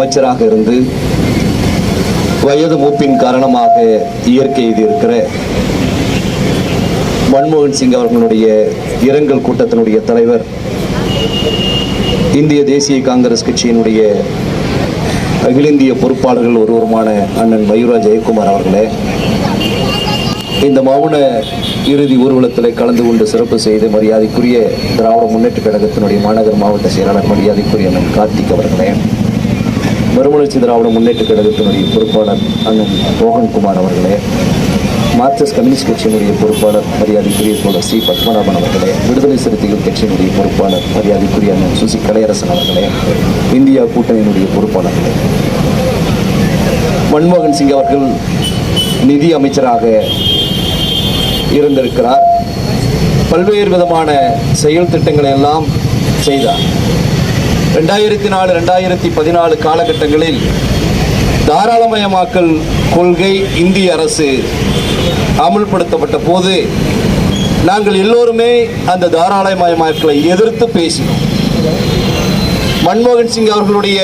அமைச்சராக இருந்து வயது மூப்பின் காரணமாக இயற்கை எய்தி இருக்கிற மன்மோகன் சிங் அவர்களுடைய இரங்கல் கூட்டத்தினுடைய தலைவர் இந்திய தேசிய காங்கிரஸ் கட்சியினுடைய அகில இந்திய பொறுப்பாளர்கள் ஒருவருமான அண்ணன் மயூரா ஜெயக்குமார் அவர்களே இந்த மௌன இறுதி ஊர்வலத்தில் கலந்து கொண்டு சிறப்பு செய்து மரியாதைக்குரிய திராவிட முன்னேற்ற கழகத்தினுடைய மாநகர் மாவட்ட செயலாளர் மரியாதைக்குரிய அண்ணன் கார்த்திக் அவர்களே மறுமலர்ச்சி திராவிட முன்னேற்ற கழகத்தினுடைய பொறுப்பாளர் அண்ணன் மோகன்குமார் அவர்களே மார்க்சிஸ்ட் கம்யூனிஸ்ட் கட்சியினுடைய பொறுப்பாளர் மரியாதைக்குரிய தோழர் சி. பத்மநாபன் அவர்களே விடுதலை சிறுத்தைகள் கட்சியினுடைய பொறுப்பாளர் மரியாதைக்குரிய அண்ணன் சுசி கலையரசன் அவர்களே இந்தியா கூட்டணியினுடைய பொறுப்பாளர்களே. மன்மோகன் சிங் அவர்கள் நிதி அமைச்சராக இருந்திருக்கிறார். பல்வேறு விதமான செயல் திட்டங்களை எல்லாம் செய்தார். ரெண்டாயிரத்தி நாலு ரெண்டாயிரத்தி பதினாலு காலகட்டங்களில் தாராளமயமாக்கல் கொள்கை இந்திய அரசு அமுல்படுத்தப்பட்ட போது நாங்கள் எல்லோருமே அந்த தாராளமயமாக்கலை எதிர்த்து பேசினோம். மன்மோகன் சிங் அவர்களுடைய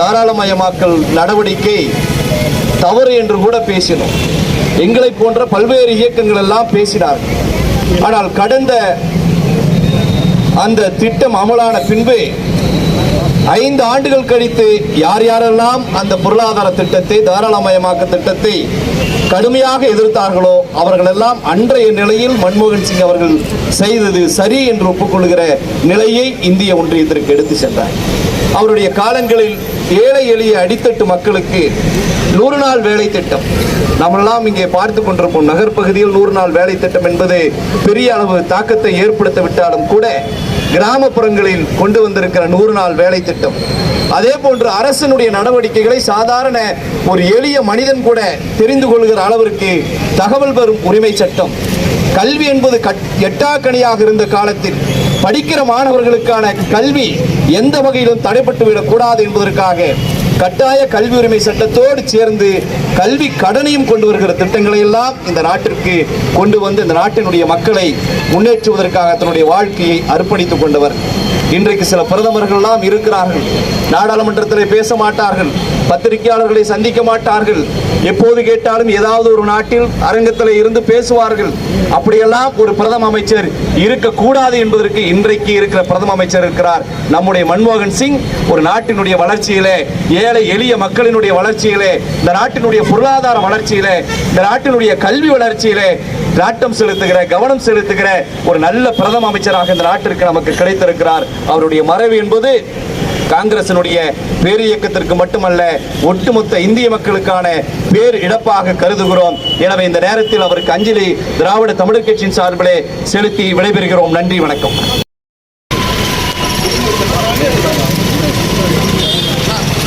தாராளமயமாக்கல் நடவடிக்கை தவறு என்று கூட பேசினோம். எங்களை போன்ற பல்வேறு இயக்கங்கள் எல்லாம் பேசினார்கள். ஆனால் கடந்த அந்த திட்டம் அமலான பின்பு ஐந்து ஆண்டுகள் கழித்து யார் யாரெல்லாம் அந்த பொருளாதார திட்டத்தை தாராளமயமாக்க திட்டத்தை கடுமையாக எதிர்த்தார்களோ அவர்களெல்லாம் அன்றைய நிலையில் மன்மோகன் சிங் அவர்கள் செய்தது சரி என்று ஒப்புக்கொள்கிற நிலையை இந்திய ஒன்றியத்திற்கு எடுத்து சென்றார். அவருடைய காலங்களில் ஏழை எளிய அடித்தட்டு மக்களுக்கு நூறு நாள் வேலை திட்டம். நம்மெல்லாம் இங்கே பார்த்து கொண்டிருப்போம் நகர்ப்பகுதியில் நூறு நாள் வேலை திட்டம் என்பது பெரிய அளவு தாக்கத்தை ஏற்படுத்த விட்டாலும் கூட கிராமப்புறங்களில் கொண்டு வந்திருக்கிற நூறு நாள் வேலை திட்டம். அதே போன்று அரசினுடைய நடவடிக்கைகளை சாதாரண ஒரு எளிய மனிதன் கூட தெரிந்து கொள்கிற அளவிற்கு தகவல் பெறும் உரிமை சட்டம். கல்வி என்பது கட்- இருந்த காலத்தில் படிக்கிற மாணவர்களுக்கான கல்வி எந்த வகையிலும் தடைப்பட்டு விடக்கூடாது என்பதற்காக கட்டாய கல்வி உரிமை சட்டத்தோடு சேர்ந்து கல்வி கடனையும் கொண்டு வருகிற திட்டங்களை எல்லாம் இந்த நாட்டிற்கு கொண்டு வந்து இந்த நாட்டினுடைய மக்களை முன்னேற்றுவதற்காக தன்னுடைய வாழ்க்கையை அர்ப்பணித்துக் கொண்டவர். இன்றைக்கு சில பிரதமர்கள்லாம் இருக்கிறார்கள். நாடாளுமன்றத்தில் பேச மாட்டார்கள். பத்திரிகையாளர்களை சந்திக்க மாட்டார்கள். எப்போது கேட்டாலும் ஏதாவது ஒரு நாட்டில் அரங்கத்தில் இருந்து பேசுவார்கள். அப்படியெல்லாம் ஒரு பிரதம அமைச்சர் இருக்கக்கூடாது என்பதற்கு இன்றைக்கு இருக்கிற பிரதம அமைச்சர் இருக்கிறார். நம்முடைய மன்மோகன் சிங் ஒரு நாட்டினுடைய வளர்ச்சியிலே ஏழை எளிய மக்களினுடைய வளர்ச்சியிலே இந்த நாட்டினுடைய பொருளாதார வளர்ச்சியிலே இந்த நாட்டினுடைய கல்வி வளர்ச்சியிலே நாட்டம் செலுத்துகிற கவனம் செலுத்துகிற ஒரு நல்ல பிரதம அமைச்சராக இந்த நாட்டிற்கு நமக்கு கிடைத்திருக்கிறார். அவருடைய மறைவு என்பது காங்கிரசினுடைய பேர் இயக்கத்திற்கு மட்டுமல்ல ஒட்டுமொத்த இந்திய மக்களுக்கான பேர் இழப்பாக கருதுகிறோம். எனவே இந்த நேரத்தில் அவருக்கு அஞ்சலி திராவிட தமிழர் கட்சியின் சார்பிலே செலுத்தி விடைபெறுகிறோம். நன்றி வணக்கம். Thank you.